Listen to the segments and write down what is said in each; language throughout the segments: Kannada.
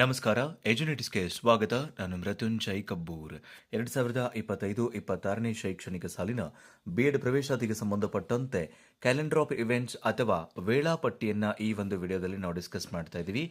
ನಮಸ್ಕಾರ, ಎಜುನಿಟಿಸ್ಗೆ ಸ್ವಾಗತ. ನಾನು ಮೃತ್ಯುಂಜಯ್ ಕಬ್ಬೂರ್. ಎರಡು ಸಾವಿರದ ಇಪ್ಪತ್ತೈದು ಇಪ್ಪತ್ತಾರನೇ ಶೈಕ್ಷಣಿಕ ಸಾಲಿನ ಬಿ ಎಡ್ ಪ್ರವೇಶಾತಿಗೆ ಸಂಬಂಧಪಟ್ಟಂತೆ ಕ್ಯಾಲೆಂಡರ್ ಆಫ್ ಇವೆಂಟ್ಸ್ ಅಥವಾ ವೇಳಾಪಟ್ಟಿಯನ್ನು ಈ ಒಂದು ವಿಡಿಯೋದಲ್ಲಿ ನಾವು ಡಿಸ್ಕಸ್ ಮಾಡ್ತಾ ಇದ್ದೀವಿ.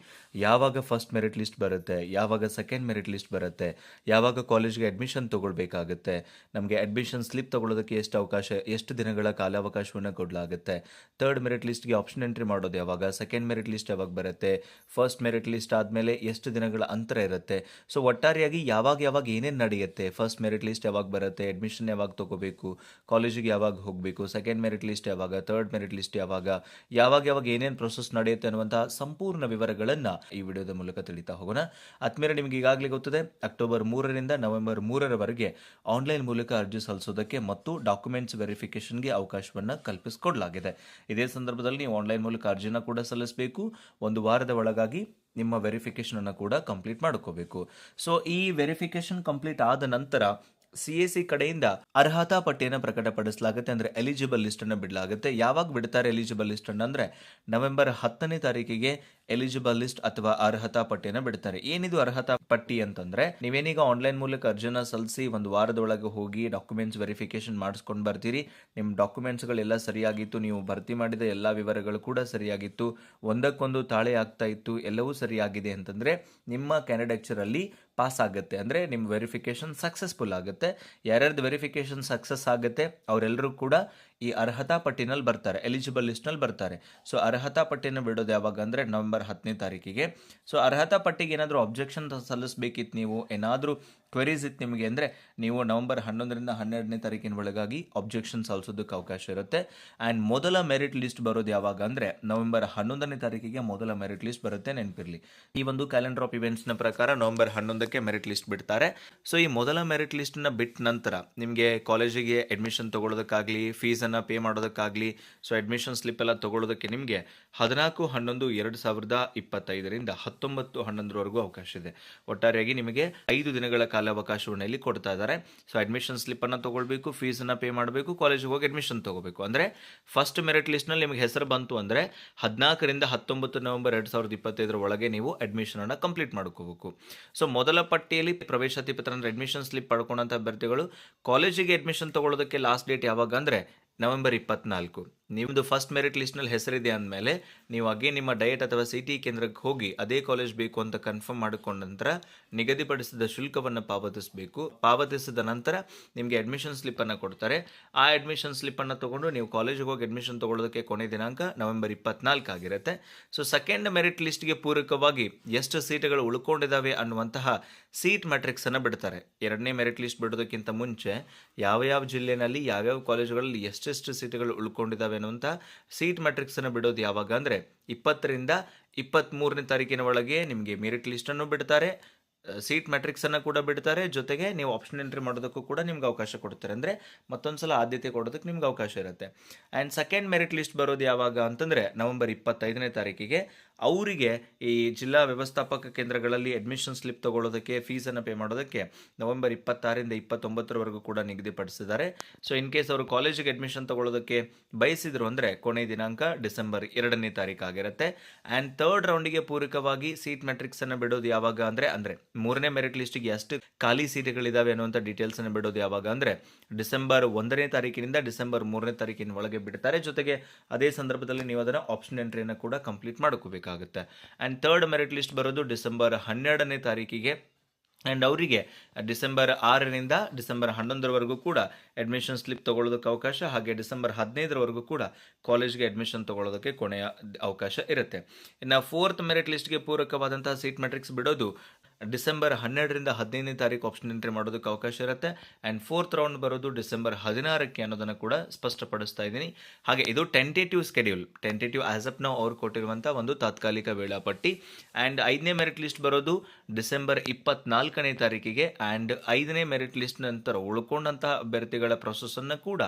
ಯಾವಾಗ ಫಸ್ಟ್ ಮೆರಿಟ್ ಲಿಸ್ಟ್ ಬರುತ್ತೆ, ಯಾವಾಗ ಸೆಕೆಂಡ್ ಮೆರಿಟ್ ಲಿಸ್ಟ್ ಬರುತ್ತೆ, ಯಾವಾಗ ಕಾಲೇಜ್ಗೆ ಅಡ್ಮಿಷನ್ ತಗೊಳ್ಬೇಕಾಗುತ್ತೆ, ನಮಗೆ ಅಡ್ಮಿಷನ್ ಸ್ಲಿಪ್ ತಗೊಳ್ಳೋದಕ್ಕೆ ಎಷ್ಟು ಅವಕಾಶ, ಎಷ್ಟು ದಿನಗಳ ಕಾಲಾವಕಾಶವನ್ನು ಕೊಡಲಾಗುತ್ತೆ ಥರ್ಡ್ ಮೆರಿಟ್ ಲಿಸ್ಟ್ಗೆ ಆಪ್ಷನ್ ಎಂಟ್ರಿ ಮಾಡೋದು ಯಾವಾಗ ಸೆಕೆಂಡ್ ಮೆರಿಟ್ ಲಿಸ್ಟ್ ಯಾವಾಗ ಬರುತ್ತೆ ಫಸ್ಟ್ ಮೆರಿಟ್ ಲಿಸ್ಟ್ ಆದಮೇಲೆ ಎಷ್ಟು ದಿನಗಳ ಅಂತರ ಇರುತ್ತೆ. ಸೊ ಒಟ್ಟಾರೆಯಾಗಿ ಯಾವಾಗ ಯಾವಾಗ ಏನೇನು ನಡೆಯುತ್ತೆ? ಫಸ್ಟ್ ಮೆರಿಟ್ ಲಿಸ್ಟ್ ಯಾವಾಗ ಬರುತ್ತೆ? ಅಡ್ಮಿಷನ್ ಯಾವಾಗ ತಗೋಬೇಕು? ಕಾಲೇಜಿಗೆ ಯಾವಾಗ ಹೋಗಬೇಕು? ಸೆಕೆಂಡ್ ಮೆರಿಟ್ ಲಿಸ್ಟ್ ಯಾವಾಗ? ಥರ್ಡ್ ಮೆರಿಟ್ ಲಿಸ್ಟ್ ಯಾವಾಗ? ಯಾವಾಗ ಯಾವಾಗ ಏನೇನು ಪ್ರೊಸೆಸ್ ನಡೆಯುತ್ತೆ ಅನ್ನುವಂತಹ ಸಂಪೂರ್ಣ ವಿವರಗಳನ್ನು ಈ ವಿಡಿಯೋದ ಮೂಲಕ ತಿಳಿತಾ ಹೋಗೋಣ. ಆದ್ಮೇಲೆ ನಿಮಗೆ ಈಗಾಗಲೇ ಗೊತ್ತಿದೆ, ಅಕ್ಟೋಬರ್ ಮೂರರಿಂದ ನವೆಂಬರ್ ಮೂರರವರೆಗೆ ಆನ್ಲೈನ್ ಮೂಲಕ ಅರ್ಜಿ ಸಲ್ಲಿಸೋದಕ್ಕೆ ಮತ್ತು ಡಾಕ್ಯುಮೆಂಟ್ಸ್ ವೆರಿಫಿಕೇಶನ್ಗೆ ಅವಕಾಶವನ್ನು ಕಲ್ಪಿಸಿಕೊಡಲಾಗಿದೆ. ಇದೇ ಸಂದರ್ಭದಲ್ಲಿ ನೀವು ಆನ್ಲೈನ್ ಮೂಲಕ ಅರ್ಜಿನ ಕೂಡ ಸಲ್ಲಿಸಬೇಕು. ಒಂದು ವಾರದ ಒಳಗಾಗಿ ನಿಮ್ಮ ವೆರಿಫಿಕೇಷನನ್ನು ಕೂಡ ಕಂಪ್ಲೀಟ್ ಮಾಡ್ಕೋಬೇಕು. ಸೊ ಈ ವೆರಿಫಿಕೇಶನ್ ಕಂಪ್ಲೀಟ್ ಆದ ನಂತರ ಸಿ ಎ ಸಿ ಕಡೆಯಿಂದ ಅರ್ಹತಾ ಪಟ್ಟಿಯನ್ನು ಪ್ರಕಟಪಡಿಸಲಾಗುತ್ತೆ ಅಂದ್ರೆ ಎಲಿಜಿಬಲ್ ಲಿಸ್ಟ್ ಅನ್ನು ಬಿಡಲಾಗುತ್ತೆ. ಯಾವಾಗ ಬಿಡ್ತಾರೆ ಎಲಿಜಿಬಲ್ ಲಿಸ್ಟ್ ಅನ್ನು ಅಂದ್ರೆ ನವೆಂಬರ್ ಹತ್ತನೇ ತಾರೀಕಿಗೆ ಎಲಿಜಿಬಲ್ ಲಿಸ್ಟ್ ಅಥವಾ ಅರ್ಹತಾ ಪಟ್ಟಿಯನ್ನು ಬಿಡ್ತಾರೆ. ಏನಿದು ಅರ್ಹತಾ ಪಟ್ಟಿ ಅಂತಂದ್ರೆ ನೀವೇನೀಗ ಆನ್ಲೈನ್ ಮೂಲಕ ಅರ್ಜಿನ ಸಲ್ಲಿಸಿ ಒಂದು ವಾರದೊಳಗೆ ಹೋಗಿ ಡಾಕ್ಯುಮೆಂಟ್ಸ್ ವೆರಿಫಿಕೇಶನ್ ಮಾಡಿಸ್ಕೊಂಡು ಬರ್ತೀರಿ. ನಿಮ್ಮ ಡಾಕ್ಯುಮೆಂಟ್ಸ್ಗಳೆಲ್ಲ ಸರಿಯಾಗಿತ್ತು, ನೀವು ಭರ್ತಿ ಮಾಡಿದ ಎಲ್ಲ ವಿವರಗಳು ಕೂಡ ಸರಿಯಾಗಿತ್ತು. ಒಂದಕ್ಕೊಂದು ತಾಳೆ ಆಗ್ತಾ ಇತ್ತು, ಎಲ್ಲವೂ ಸರಿಯಾಗಿದೆ ಅಂತಂದ್ರೆ ನಿಮ್ಮ ಕ್ಯಾಂಡಿಡೇಚರ್ ಅಲ್ಲಿ ಪಾಸ್ ಆಗುತ್ತೆ. ಅಂದ್ರೆ ನಿಮ್ಮ ವೆರಿಫಿಕೇಶನ್ ಸಕ್ಸಸ್ಫುಲ್ ಆಗುತ್ತೆ. ಯಾರ್ಯಾರ್ದು ವೆರಿಫಿಕೇಶನ್ ಸಕ್ಸಸ್ ಆಗುತ್ತೆ ಅವರೆಲ್ಲರೂ ಕೂಡ ಈ ಅರ್ಹತಾ ಪಟ್ಟಿನಲ್ಲಿ ಬರ್ತಾರೆ ಎಲಿಜಿಬಲ್ ಲಿಸ್ಟ್ನಲ್ಲಿ ಬರ್ತಾರೆ. ಸೊ ಅರ್ಹತಾ ಪಟ್ಟಿನ ಬಿಡೋದು ಯಾವಾಗ ಅಂದರೆ ನವೆಂಬರ್ ಹತ್ತನೇ ತಾರೀಕಿಗೆ. ಸೊ ಅರ್ಹತಾ ಪಟ್ಟಿಗೆ ಏನಾದರೂ ಅಬ್ಜೆಕ್ಷನ್ ಸಲ್ಲಿಸಬೇಕಿತ್ತು ನೀವು, ಏನಾದರೂ ಕ್ವೆರೀಸ್ ಇತ್ತು ನಿಮಗೆ ಅಂದರೆ ನೀವು ನವೆಂಬರ್ ಹನ್ನೊಂದರಿಂದ ಹನ್ನೆರಡನೇ ತಾರೀಕಿನ ಒಳಗಾಗಿ ಅಬ್ಜೆಕ್ಷನ್ ಸಲ್ಲಿಸೋದಕ್ಕೆ ಅವಕಾಶ ಇರುತ್ತೆ. ಆ್ಯಂಡ್ ಮೊದಲ ಮೆರಿಟ್ ಲಿಸ್ಟ್ ಬರೋದು ಯಾವಾಗ ಅಂದರೆ ನವೆಂಬರ್ ಹನ್ನೊಂದನೇ ತಾರೀಕಿಗೆ ಮೊದಲ ಮೆರಿಟ್ ಲಿಸ್ಟ್ ಬರುತ್ತೆ ನೆನಪಿರಲಿ. ಈ ಒಂದು ಕ್ಯಾಲೆಂಡರ್ ಆಫ್ ಇವೆಂಟ್ಸ್ನ ಪ್ರಕಾರ ನವೆಂಬರ್ ಹನ್ನೊಂದಕ್ಕೆ ಮೆರಿಟ್ ಲಿಸ್ಟ್ ಬಿಡ್ತಾರೆ. ಸೊ ಈ ಮೊದಲ ಮೆರಿಟ್ ಲಿಸ್ಟ್ನ ಬಿಟ್ಟ ನಂತರ ನಿಮಗೆ ಕಾಲೇಜಿಗೆ ಅಡ್ಮಿಷನ್ ತೊಗೊಳೋದಕ್ಕಾಗಲಿ ಫೀಸನ್ನು ಪೇ ಮಾಡೋದಕ್ಕಾಗಲಿ ಸೊ ಅಡ್ಮಿಷನ್ ಸ್ಲಿಪ್ ಎಲ್ಲ ತಗೊಳ್ಳೋದಕ್ಕೆ ನಿಮಗೆ ಹದಿನಾಲ್ಕು, ಹನ್ನೊಂದು, ಎರಡು ಸಾವಿರದ ಇಪ್ಪತ್ತೈದರಿಂದ ಹತ್ತೊಂಬತ್ತು, ಹನ್ನೊಂದರವರೆಗೂ ಅವಕಾಶ ಇದೆ. ಒಟ್ಟಾರೆಯಾಗಿ ನಿಮಗೆ ಐದು ದಿನಗಳ ಕಾಲಾವಕಾಶವನ್ನು ಇಲ್ಲಿ ಕೊಡ್ತಾ ಇದ್ದಾರೆ. ಸೊ ಅಡ್ಮಿಷನ್ ಸ್ಲಿಪ್ಪನ್ನು ತೊಗೊಳ್ಬೇಕು ಫೀಸನ್ನು ಪೇ ಮಾಡಬೇಕು ಕಾಲೇಜಿಗೆ ಹೋಗಿ ಅಡ್ಮಿಷನ್ ತಗೋಬೇಕು. ಅಂದರೆ ಫಸ್ಟ್ ಮೆರಿಟ್ ಲಿಸ್ಟ್ನಲ್ಲಿ ನಿಮಗೆ ಹೆಸರು ಬಂತು ಅಂದರೆ ಹದಿನಾಲ್ಕರಿಂದ ಹತ್ತೊಂಬತ್ತು ನವೆಂಬರ್ ಎರಡು ಸಾವಿರದ ಇಪ್ಪತ್ತೈದರ ಒಳಗೆ ನೀವು ಅಡ್ಮಿಷನನ್ನು ಕಂಪ್ಲೀಟ್ ಮಾಡ್ಕೋಬೇಕು. ಸೊ ಮೊದಲ ಪಟ್ಟಿಯಲ್ಲಿ ಪ್ರವೇಶಾತಿ ಪತ್ರ ಅಂದರೆ ಅಡ್ಮಿಷನ್ ಸ್ಲಿಪ್ ಪಡ್ಕೊಂಡಂಥ ಅಭ್ಯರ್ಥಿಗಳು ಕಾಲೇಜಿಗೆ ಅಡ್ಮಿಷನ್ ತಗೊಳ್ಳೋದಕ್ಕೆ ಲಾಸ್ಟ್ ಡೇಟ್ ಯಾವಾಗ ಅಂದರೆ ನವೆಂಬರ್ ಇಪ್ಪತ್ನಾಲ್ಕು. ನಿಮ್ಮದು ಫಸ್ಟ್ ಮೆರಿಟ್ ಲಿಸ್ಟ್ನಲ್ಲಿ ಹೆಸರಿದೆ ಅಂದಮೇಲೆ ನೀವು ಅಗೇನ್ ನಿಮ್ಮ ಡಯಟ್ ಅಥವಾ ಸಿ ಟಿ ಕೇಂದ್ರಕ್ಕೆ ಹೋಗಿ ಅದೇ ಕಾಲೇಜ್ ಬೇಕು ಅಂತ ಕನ್ಫರ್ಮ್ ಮಾಡಿಕೊಂಡ ನಂತರ ನಿಗದಿಪಡಿಸಿದ ಶುಲ್ಕವನ್ನು ಪಾವತಿಸಬೇಕು. ಪಾವತಿಸಿದ ನಂತರ ನಿಮಗೆ ಅಡ್ಮಿಷನ್ ಸ್ಲಿಪ್ಪನ್ನು ಕೊಡ್ತಾರೆ. ಆ ಅಡ್ಮಿಷನ್ ಸ್ಲಿಪ್ಪನ್ನು ತೊಗೊಂಡು ನೀವು ಕಾಲೇಜಿಗೆ ಹೋಗಿ ಅಡ್ಮಿಷನ್ ತೊಗೊಳ್ಳೋದಕ್ಕೆ ಕೊನೆ ದಿನಾಂಕ ನವೆಂಬರ್ ಇಪ್ಪತ್ನಾಲ್ಕು ಆಗಿರುತ್ತೆ. ಸೊ ಸೆಕೆಂಡ್ ಮೆರಿಟ್ ಲಿಸ್ಟ್ಗೆ ಪೂರಕವಾಗಿ ಎಷ್ಟು ಸೀಟುಗಳು ಉಳ್ಕೊಂಡಿದ್ದಾವೆ ಅನ್ನುವಂತಹ ಸೀಟ್ ಮ್ಯಾಟ್ರಿಕ್ಸನ್ನು ಬಿಡ್ತಾರೆ. ಎರಡನೇ ಮೆರಿಟ್ ಲಿಸ್ಟ್ ಬಿಡೋದಕ್ಕಿಂತ ಮುಂಚೆ ಯಾವ ಯಾವ ಜಿಲ್ಲೆನಲ್ಲಿ ಯಾವ್ಯಾವ ಕಾಲೇಜುಗಳಲ್ಲಿ ಎಷ್ಟೆಷ್ಟು ಸೀಟುಗಳು ಉಳ್ಕೊಂಡಿದ್ದಾವೆ ಅನ್ನುವಂಥ ಸೀಟ್ ಮ್ಯಾಟ್ರಿಕ್ಸನ್ನು ಬಿಡೋದು ಯಾವಾಗ ಅಂದರೆ ಇಪ್ಪತ್ತರಿಂದ ಇಪ್ಪತ್ತ್ಮೂರನೇ ತಾರೀಕಿನ ಒಳಗೆ ನಿಮಗೆ ಮೆರಿಟ್ ಲಿಸ್ಟನ್ನು ಬಿಡ್ತಾರೆ. ಸೀಟ್ ಮ್ಯಾಟ್ರಿಕ್ಸನ್ನು ಕೂಡ ಬಿಡ್ತಾರೆ. ಜೊತೆಗೆ ನೀವು ಆಪ್ಷನ್ ಎಂಟ್ರಿ ಮಾಡೋದಕ್ಕೂ ಕೂಡ ನಿಮ್ಗೆ ಅವಕಾಶ ಕೊಡ್ತಾರೆ. ಅಂದರೆ ಮತ್ತೊಂದು ಸಲ ಆದ್ಯತೆ ಕೊಡೋದಕ್ಕೆ ನಿಮ್ಗೆ ಅವಕಾಶ ಇರುತ್ತೆ. ಆ್ಯಂಡ್ ಸೆಕೆಂಡ್ ಮೆರಿಟ್ ಲಿಸ್ಟ್ ಬರೋದು ಯಾವಾಗ ಅಂತಂದರೆ ನವೆಂಬರ್ ಇಪ್ಪತ್ತೈದನೇ ತಾರೀಕಿಗೆ ಅವರಿಗೆ ಈ ಜಿಲ್ಲಾ ವ್ಯವಸ್ಥಾಪಕ ಕೇಂದ್ರಗಳಲ್ಲಿ ಅಡ್ಮಿಷನ್ ಸ್ಲಿಪ್ ತಗೊಳ್ಳೋದಕ್ಕೆ ಫೀಸನ್ನು ಪೇ ಮಾಡೋದಕ್ಕೆ ನವೆಂಬರ್ ಇಪ್ಪತ್ತಾರರಿಂದ ಇಪ್ಪತ್ತೊಂಬತ್ತರವರೆಗೂ ಕೂಡ ನಿಗದಿಪಡಿಸಿದ್ದಾರೆ. ಸೊ ಇನ್ ಕೇಸ್ ಅವರು ಕಾಲೇಜಿಗೆ ಅಡ್ಮಿಷನ್ ತಗೊಳ್ಳೋದಕ್ಕೆ ಬಯಸಿದ್ರು ಅಂದರೆ ಕೊನೆ ದಿನಾಂಕ ಡಿಸೆಂಬರ್ ಎರಡನೇ ತಾರೀಕು ಆಗಿರುತ್ತೆ. ಆ್ಯಂಡ್ ಥರ್ಡ್ ರೌಂಡಿಗೆ ಪೂರಕವಾಗಿ ಸೀಟ್ ಮ್ಯಾಟ್ರಿಕ್ಸನ್ನು ಬಿಡೋದು ಯಾವಾಗ ಅಂದರೆ ಅಂದರೆ ಮೂರನೇ ಮೆರಿಟ್ ಲಿಸ್ಟಿಗೆ ಎಷ್ಟು ಖಾಲಿ ಸೀಟುಗಳಿದ್ದಾವೆ ಅನ್ನುವಂಥ ಡೀಟೇಲ್ಸನ್ನು ಬಿಡೋದು ಯಾವಾಗ ಅಂದರೆ ಡಿಸೆಂಬರ್ ಒಂದನೇ ತಾರೀಕಿನಿಂದ ಡಿಸೆಂಬರ್ ಮೂರನೇ ತಾರೀಕಿನ ಒಳಗೆ ಬಿಡ್ತಾರೆ. ಜೊತೆಗೆ ಅದೇ ಸಂದರ್ಭದಲ್ಲಿ ನೀವು ಅದನ್ನು ಆಪ್ಷನ್ ಎಂಟ್ರಿಯನ್ನು ಕೂಡ ಕಂಪ್ಲೀಟ್ ಮಾಡ್ಕೋಬೇಕಾಗುತ್ತೆ. ಆ್ಯಂಡ್ ಥರ್ಡ್ ಮೆರಿಟ್ ಲಿಸ್ಟ್ ಬರೋದು ಡಿಸೆಂಬರ್ ಹನ್ನೆರಡನೇ ತಾರೀಕಿಗೆ. ಆ್ಯಂಡ್ ಅವರಿಗೆ ಡಿಸೆಂಬರ್ ಆರರಿಂದ ಡಿಸೆಂಬರ್ ಹನ್ನೊಂದರವರೆಗೂ ಕೂಡ ಅಡ್ಮಿಷನ್ ಸ್ಲಿಪ್ ತೊಗೊಳ್ಳೋದಕ್ಕೆ ಅವಕಾಶ ಹಾಗೆ ಡಿಸೆಂಬರ್ ಹದಿನೈದರವರೆಗೂ ಕೂಡ ಕಾಲೇಜ್ಗೆ ಅಡ್ಮಿಷನ್ ತೊಗೊಳ್ಳೋದಕ್ಕೆ ಕೊನೆಯ ಅವಕಾಶ ಇರುತ್ತೆ. ಇನ್ನು ಫೋರ್ತ್ ಮೆರಿಟ್ ಲಿಸ್ಟ್ಗೆ ಪೂರಕವಾದಂತಹ ಸೀಟ್ ಮ್ಯಾಟ್ರಿಕ್ಸ್ ಬಿಡೋದು ಡಿಸೆಂಬರ್ ಹನ್ನೆರಡರಿಂದ ಹದಿನೈದನೇ ತಾರೀಕು ಆಪ್ಷನ್ ಎಂಟ್ರಿ ಮಾಡೋದಕ್ಕೆ ಅವಕಾಶ ಇರುತ್ತೆ. ಆ್ಯಂಡ್ ಫೋರ್ತ್ ರೌಂಡ್ ಬರೋದು ಡಿಸೆಂಬರ್ ಹದಿನಾರಕ್ಕೆ ಅನ್ನೋದನ್ನು ಕೂಡ ಸ್ಪಷ್ಟಪಡಿಸ್ತಾ ಇದ್ದೀನಿ. ಹಾಗೆ ಇದು tentative schedule tentative as of ನಾವು ಅವ್ರು ಕೊಟ್ಟಿರುವಂಥ ಒಂದು ತಾತ್ಕಾಲಿಕ ವೇಳಾಪಟ್ಟಿ. ಆ್ಯಂಡ್ ಐದನೇ ಮೆರಿಟ್ ಲಿಸ್ಟ್ ಬರೋದು ಡಿಸೆಂಬರ್ ಇಪ್ಪತ್ನಾಲ್ಕನೇ ತಾರೀಕಿಗೆ. ಆ್ಯಂಡ್ ಐದನೇ ಮೆರಿಟ್ ಲಿಸ್ಟ್ ನಂತರ ಉಳ್ಕೊಂಡಂತಹ ಅಭ್ಯರ್ಥಿಗಳ ಪ್ರೊಸೆಸನ್ನು ಕೂಡ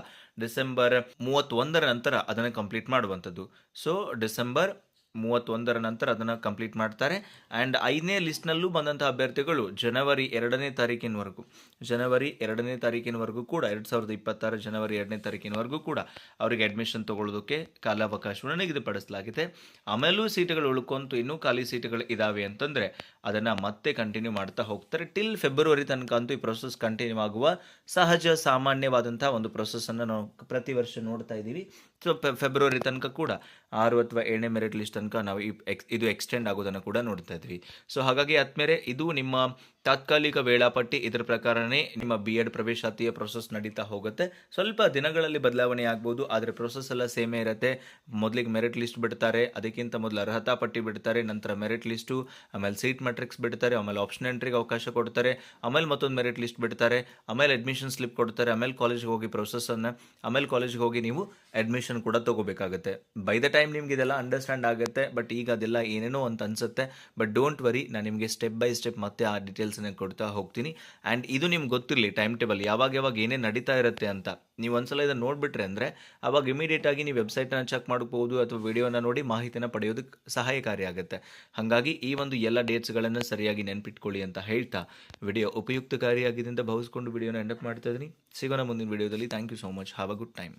ಡಿಸೆಂಬರ್ ಮೂವತ್ತೊಂದರ ನಂತರ ಅದನ್ನು ಕಂಪ್ಲೀಟ್ ಮಾಡುವಂಥದ್ದು. ಸೊ ಡಿಸೆಂಬರ್ ಮೂವತ್ತೊಂದರ ನಂತರ ಅದನ್ನು ಕಂಪ್ಲೀಟ್ ಮಾಡ್ತಾರೆ. ಆ್ಯಂಡ್ ಐದನೇ ಲಿಸ್ಟ್ನಲ್ಲೂ ಬಂದಂಥ ಅಭ್ಯರ್ಥಿಗಳು ಜನವರಿ ಎರಡನೇ ತಾರೀಕಿನವರೆಗೂ. ಜನವರಿ ಎರಡನೇ ತಾರೀಕಿನವರೆಗೂ ಕೂಡ, ಎರಡು ಸಾವಿರದ ಇಪ್ಪತ್ತಾರು ಜನವರಿ ಎರಡನೇ ತಾರೀಕಿನವರೆಗೂ ಕೂಡ ಅವರಿಗೆ ಅಡ್ಮಿಷನ್ ತೊಗೊಳ್ಳೋದಕ್ಕೆ ಕಾಲಾವಕಾಶವನ್ನು ನಿಗದಿಪಡಿಸಲಾಗಿದೆ. ಆಮೇಲೂ ಸೀಟುಗಳು ಉಳ್ಕೊಂತು, ಇನ್ನೂ ಖಾಲಿ ಸೀಟುಗಳು ಇದಾವೆ ಅಂತಂದರೆ ಅದನ್ನು ಮತ್ತೆ ಕಂಟಿನ್ಯೂ ಮಾಡ್ತಾ ಹೋಗ್ತಾರೆ. ಟಿಲ್ ಫೆಬ್ರವರಿ ತನಕ ಅಂತೂ ಈ ಪ್ರೊಸೆಸ್ ಕಂಟಿನ್ಯೂ ಆಗುವ ಸಹಜ ಸಾಮಾನ್ಯವಾದಂಥ ಒಂದು ಪ್ರೊಸೆಸ್ಸನ್ನು ನಾವು ಪ್ರತಿ ವರ್ಷ ನೋಡ್ತಾ ಇದ್ದೀವಿ. ಸೊ ಫೆಬ್ರವರಿ ತನಕ ಕೂಡ ಆರು ಅಥವಾ ಏಳನೇ ಮೆರಿಟ್ ಲಿಸ್ಟ್ ತನಕ ನಾವು ಇದು ಎಕ್ಸ್ಟೆಂಡ್ ಆಗೋದನ್ನು ಕೂಡ ನೋಡ್ತಾ ಇದ್ವಿ. ಸೊ ಹಾಗಾಗಿ ಆದ್ಮೇಲೆ ಇದು ನಿಮ್ಮ ತಾತ್ಕಾಲಿಕ ವೇಳಾಪಟ್ಟಿ ಇದರ ಪ್ರಕಾರನೇ ನಿಮ್ಮ ಬಿ ಎಡ್ ಪ್ರವೇಶಾತಿಯ ಪ್ರೊಸೆಸ್ ನಡೀತಾ ಹೋಗುತ್ತೆ. ಸ್ವಲ್ಪ ದಿನಗಳಲ್ಲಿ ಬದಲಾವಣೆ ಆಗ್ಬೋದು, ಆದರೆ ಪ್ರೊಸೆಸ್ ಎಲ್ಲ ಸೇಮೇ ಇರುತ್ತೆ. ಮೊದಲಿಗೆ ಮೆರಿಟ್ ಲಿಸ್ಟ್ ಬಿಡ್ತಾರೆ, ಅದಕ್ಕಿಂತ ಮೊದಲು ಅರ್ಹತಾ ಪಟ್ಟಿ ಬಿಡ್ತಾರೆ, ನಂತರ ಮೆರಿಟ್ ಲಿಸ್ಟು ಆಮೇಲೆ ಸೀಟ್ ಮೆಟ್ರಿಕ್ಸ್ ಬಿಡ್ತಾರೆ, ಆಮೇಲೆ ಆಪ್ಷನ್ ಎಂಟ್ರಿಗೆ ಅವಕಾಶ ಕೊಡ್ತಾರೆ, ಆಮೇಲೆ ಮತ್ತೊಂದು ಮೆರಿಟ್ ಲಿಸ್ಟ್ ಬಿಡ್ತಾರೆ, ಆಮೇಲೆ ಅಡ್ಮಿಷನ್ ಸ್ಲಿಪ್ ಕೊಡ್ತಾರೆ, ಆಮೇಲೆ ಕಾಲೇಜ್ಗೆ ಹೋಗಿ ಪ್ರೊಸೆಸನ್ನು ಆಮೇಲೆ ಕಾಲೇಜ್ಗೆ ಹೋಗಿ ನೀವು ಅಡ್ಮಿಷನ್ ಕೂಡ ತಗೋಬೇಕಾಗುತ್ತೆ. ಬೈ ದ ಟೈಮ್ ನಿಮ್ಗೆ ಇದೆಲ್ಲ ಅಂಡರ್ಸ್ಟ್ಯಾಂಡ್ ಆಗುತ್ತೆ ಬಟ್ ಈಗ ಅದೆಲ್ಲ ಏನೇನೋ ಅಂತ ಅನ್ಸುತ್ತೆ. ಬಟ್ ಡೋಂಟ್ ವರಿ ನಾನು ನಿಮಗೆ ಸ್ಟೆಪ್ ಬೈ ಸ್ಟೆಪ್ ಮತ್ತೆ ಆ ಡೀಟೇಲ್ಸನ್ನು ಕೊಡ್ತಾ ಹೋಗ್ತೀನಿ. ಆ್ಯಂಡ್ ಇದು ನಿಮ್ಗೆ ಗೊತ್ತಿರಲಿ ಟೈಮ್ ಟೇಬಲ್ ಯಾವಾಗ ಯಾವಾಗ ಏನೇನು ನಡೀತಾ ಇರುತ್ತೆ ಅಂತ. ನೀವು ಒಂದ್ಸಲ ಇದನ್ನು ನೋಡಿಬಿಟ್ರೆ ಅಂದರೆ ಅವಾಗ ಇಮಿಡಿಯೇಟ್ ಆಗಿ ನೀವು ವೆಬ್ಸೈಟನ್ನು ಚೆಕ್ ಮಾಡ್ಬೋದು ಅಥವಾ ವಿಡಿಯೋನ ನೋಡಿ ಮಾಹಿತಿನ ಪಡೆಯೋದಕ್ಕೆ ಸಹಾಯಕಾರಿಯಾಗುತ್ತೆ ಹಾಗಾಗಿ ಈ ಒಂದು ಎಲ್ಲ ಡೇಟ್ಸ್ಗಳನ್ನು ಸರಿಯಾಗಿ ನೆನ್ಪಿಟ್ಕೊಳ್ಳಿ ಅಂತ ಹೇಳ್ತಾ ವಿಡಿಯೋ ಉಪಯುಕ್ತಕಾರಿಯಾಗಿದೆ ಅಂತ ಭಾವಿಸ್ಕೊಂಡು ವಿಡಿಯೋನ ಎಂಡಪ್ ಮಾಡ್ತಾ ಇದ್ದೀನಿ. ಸಿಗೋಣ ಮುಂದಿನ ವಿಡಿಯೋದಲ್ಲಿ thank you so much have a good time